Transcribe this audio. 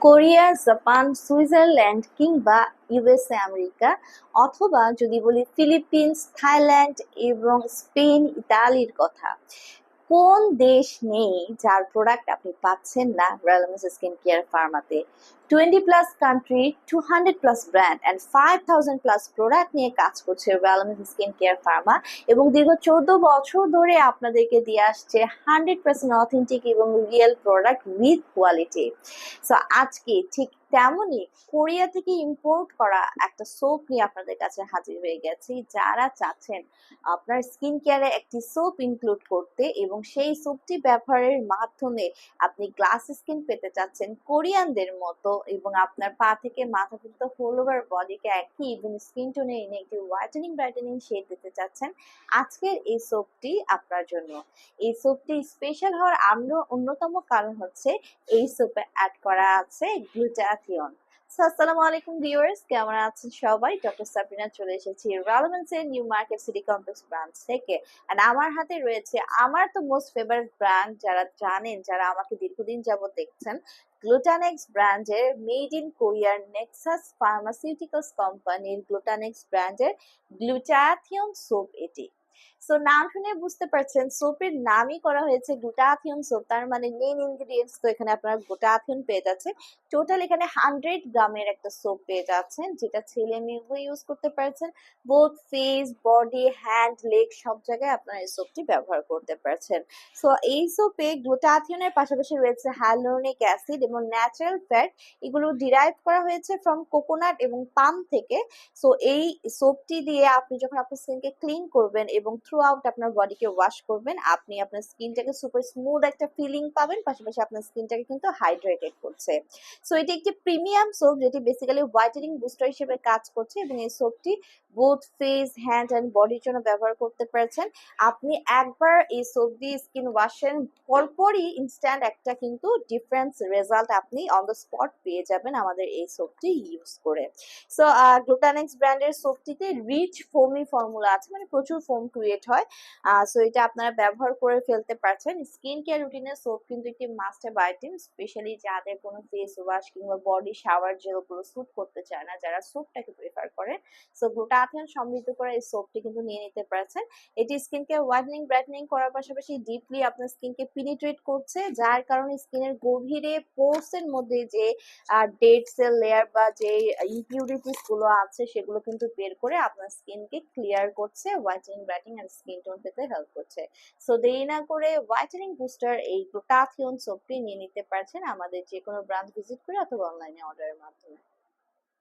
Korea, Japan, Switzerland কিংবা USA, America, অথবা যদি বলি ফিলিপিন্স, থাইল্যান্ড এবং স্পেন, ইতালির কথা। কোন দেশ নেই যার প্রোডাক্ট আপনি পাচ্ছেন না Relevance skin care ফার্মাতে twenty plus country two hundred plus brand and five thousand plus product নিয়ে কাজ করছে রেলমেন্স স্কিন কেয়ার ফার্মা এবং দীর্ঘ চোদ্দ বছর ধরে আপনাদেরকে দিয়ে আসছে হান্ড্রেড পার্সেন্ট অথেন্টিক এবং real product with quality so আজকে ঠিক তেমনই কোরিয়া থেকে ইম্পোর্ট করা একটা সোপ নিয়ে আপনাদের কাছে হাজির হয়ে গেছি। যারা চাচ্ছেন আপনার স্কিন কেয়ারে একটি সোপ ইনক্লুড করতে এবং সেই সোপটি ব্যবহারের মাধ্যমে আপনি গ্লাস স্কিন পেতে চাচ্ছেন কোরিয়ানদের মতো এবং আপনার পা থেকে মাথা পর্যন্ত হোল ওভার বডিকে একই ইভেন স্কিন টোনে এনে একটি হোয়াইটেনিং ব্রাইটেনিং শেড দিতে চাচ্ছেন, আজকের এই সোপটি আপনার জন্য। এই সোপটি স্পেশাল হওয়ার আরও অন্যতম কারণ হচ্ছে এই সোপে অ্যাড করা আছে গ্লুটাথিয়ন সো আসসালামু আলাইকুম ভিউয়ার্স কেমন আছেন সবাই? ডক্টর সাবরিনা চলে এসেছি রেলেভেন্সের New Market City Complex branch থেকে। এন্ড আমার হাতে রয়েছে আমার তো মোস্ট ফেভারিট ব্র্যান্ড যারা জানেন, যারা আমাকে দীর্ঘদিন যাবত দেখছেন গ্লুটানেক্স ব্র্যান্ডের মেড ইন কোরিয়ার নেক্সাস ফার্মাসিউটিক্যালস কোম্পানির গ্লুটানেক্স ব্র্যান্ডের গ্লুটাথিয়ন সোপ এটি। সো নাম শুনে বুঝতে পারছেন সোপের নামই করা হয়েছে গ্লুটাথিয়ন সোপ তার মানে মেন ইনগ্রিডিয়েন্টস তো এখানে আপনারা গ্লুটাথিয়ন পেয়ে যাচ্ছেন। টোটাল এখানে হান্ড্রেড গ্রামের একটা সোপ পেয়ে যাচ্ছেন, যেটা ছেলে মেয়ে ইউজ করতে পারছেন। Both face body hand leg সব জায়গায় আপনারা এই সোপটি ব্যবহার করতে পারছেন। সো এই সোপে গ্লুটাথিয়নের পাশাপাশি রয়েছে হ্যালোনিক অ্যাসিড এবং ন্যাচারাল ফ্যাট এগুলো ডিরাইভ করা হয়েছে ফ্রম কোকোনাট এবং পাম থেকে। সো এই সোপটি দিয়ে আপনি যখন আপনার স্কিনকে ক্লিন করবেন এবং থ্রু আউট আপনার বডিকে ওয়াশ করবেন, আপনি আপনার স্কিনটাকে সুপার স্মুথ একটা ফিলিং পাবেন, পাশাপাশি আপনার স্কিনটাকে কিন্তু হাইড্রেটেড করছে। সো এটি একটি প্রিমিয়াম সোপ যেটি বেসিক্যালি হোয়াইটেনিং বুস্টার হিসেবে কাজ করছে এবং এই সোপটি বোথ ফেস হ্যান্ড অ্যান্ড বডির জন্য ব্যবহার করতে পারছেন। আপনি একবার এই সোপ স্কিন ওয়াশের পরপরই ইনস্ট্যান্ট একটা কিন্তু ডিফারেন্স রেজাল্ট আপনি অন দ্য স্পট পেয়ে যাবেন আমাদের এই সোপটি ইউজ করে। সো গ্লুটানেক্স ব্র্যান্ডের সোপটিতে রিচ ফোমি ফর্মুলা আছে মানে প্রচুর ফোম ক্রিয়েট হয়। সো এটা আপনারা ব্যবহার করে ফেলতে পারছেন। স্কিন কেয়ার রুটিনের সোপ কিন্তু একটি মাস্ট হ্যাভ আইটেম স্পেশালি যাদের কোনো ফেস ওয়াশ কিংবা বডি শাওয়ার জেলগুলো স্যুট করতে চায় না, যারা সোপটাকে প্রেফার করে। সো গ্লুটাথিয়ন সমৃদ্ধ করে এই সোপটি কিন্তু নিয়ে নিতে পারছেন। এটি স্কিনকে হোয়াইটেনিং ব্রাইটেনিং করার পাশাপাশি ডিপলি আপনার স্কিনকে পিনিট্রেট করছে, যার কারণে স্কিনের গভীরে পোর্সের মধ্যে যে ডেড সেল লেয়ার বা যে ইম্পিউরিটিসগুলো আছে, সেগুলো কিন্তু বের করে আপনার স্কিনকে ক্লিয়ার করছে হোয়াইটেনিং ব্রাইটেনিং আর স্কিন টোন পেতে হেল্প করছে। সো দেরি না করে হোয়াইটেনিং বুস্টার এই গ্লুটাথিয়ন সোপটি নিয়ে নিতে পারছেন আমাদের যে কোনো ব্রাঞ্চ ভিজিট করে অথবা অনলাইনে অর্ডারের মাধ্যমে।